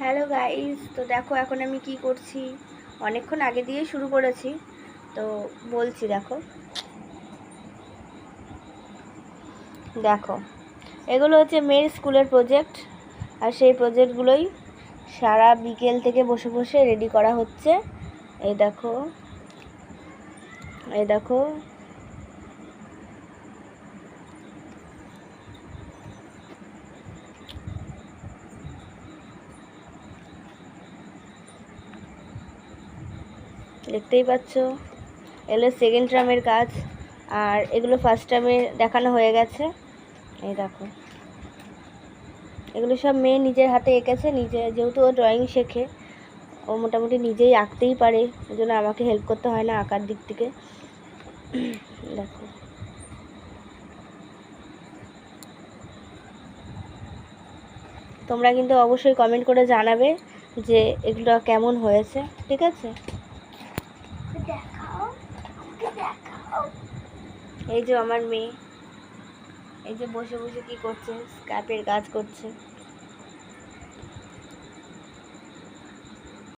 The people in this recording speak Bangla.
হ্যালো গাইস তো দেখো, এখন আমি কি করছি? অনেকক্ষণ আগে দিয়ে শুরু করেছি। তো বলছি, দেখো। দেখো, এগুলো হচ্ছে মেয়ের স্কুলের প্রজেক্ট আর সেই প্রজেক্টগুলোই সারা বিকেল থেকে বসে বসে রেডি করা হচ্ছে। এই দেখো এই দেখো। দেখতেই পাচ্ছ। এগুলো সেকেন্ড টার্মের কাজ, আর এগুলো ফার্স্ট টার্মে দেখানো হয়ে গেছে। এই দেখো। এগুলো সব মেয়ে নিজের হাতে এঁকেছে, নিজে যেহেতু ও ড্রয়িং শেখে, ও মোটামুটি নিজেই আঁকতেই পারে, ওই জন্য আমাকে হেল্প করতে হয় না আঁকার দিক থেকে। দেখো। তোমরা কিন্তু অবশ্যই কমেন্ট করে জানাবে যে এগুলো কেমন হয়েছে, ঠিক আছে? এই যে আমার মেয়ে। এই যে বসে বসে কি করছে? স্ক্যাপের কাজ করছে।